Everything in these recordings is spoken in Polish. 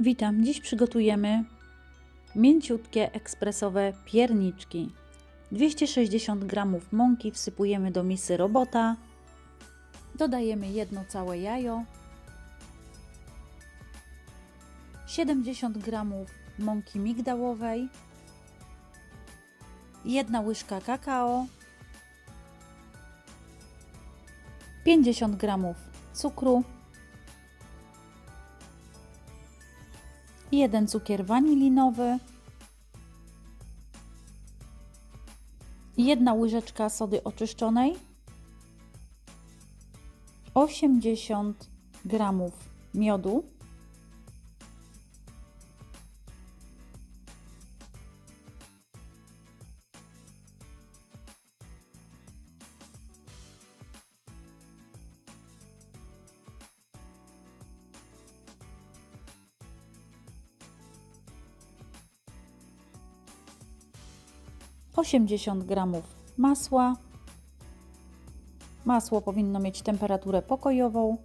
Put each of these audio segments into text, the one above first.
Witam. Dziś przygotujemy mięciutkie ekspresowe pierniczki. 260 g mąki wsypujemy do misy robota. Dodajemy jedno całe jajo. 70 g mąki migdałowej. Jedna łyżka kakao. 50 g cukru. Jeden cukier wanilinowy, jedna łyżeczka sody oczyszczonej, 80 gramów miodu, osiemdziesiąt gramów masła. Masło powinno mieć temperaturę pokojową.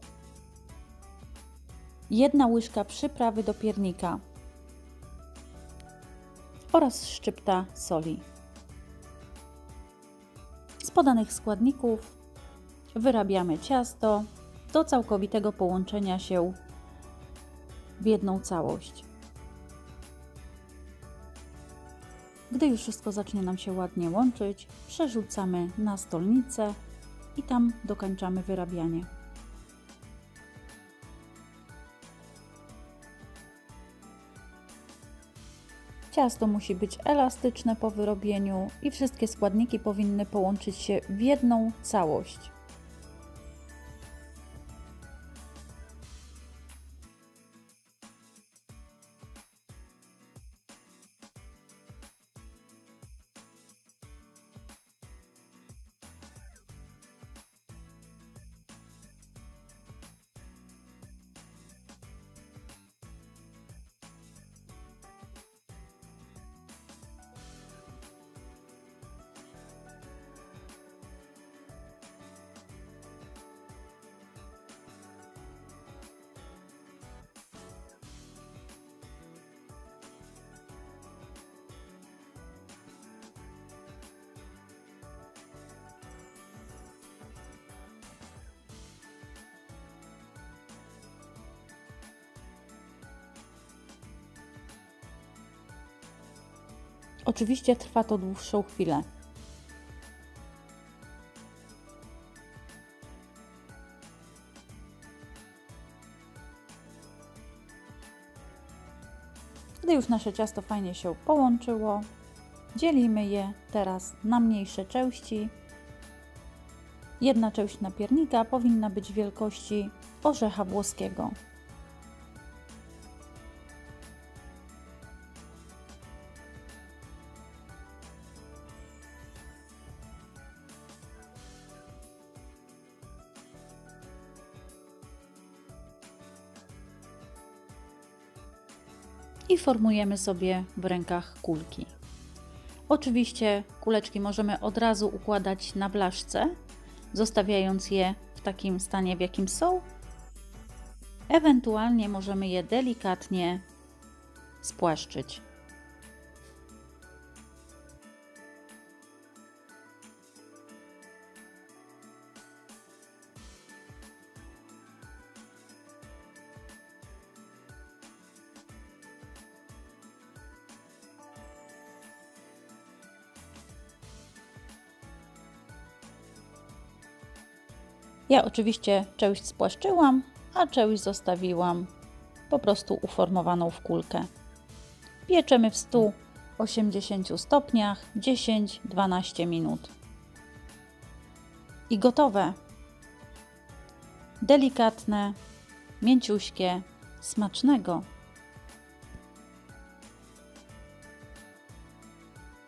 Jedna łyżka przyprawy do piernika oraz szczypta soli. Z podanych składników wyrabiamy ciasto do całkowitego połączenia się w jedną całość. Gdy już wszystko zacznie nam się ładnie łączyć, przerzucamy na stolnicę i tam dokończamy wyrabianie. Ciasto musi być elastyczne po wyrobieniu i wszystkie składniki powinny połączyć się w jedną całość. Oczywiście trwa to dłuższą chwilę. Gdy już nasze ciasto fajnie się połączyło, dzielimy je teraz na mniejsze części. Jedna część napiernika powinna być wielkości orzecha włoskiego. I formujemy sobie w rękach kulki. Oczywiście kuleczki możemy od razu układać na blaszce, zostawiając je w takim stanie, w jakim są. Ewentualnie możemy je delikatnie spłaszczyć. Ja oczywiście część spłaszczyłam, a część zostawiłam po prostu uformowaną w kulkę. Pieczemy w 180 stopniach 10-12 minut. I gotowe. Delikatne, mięciuśkie, smacznego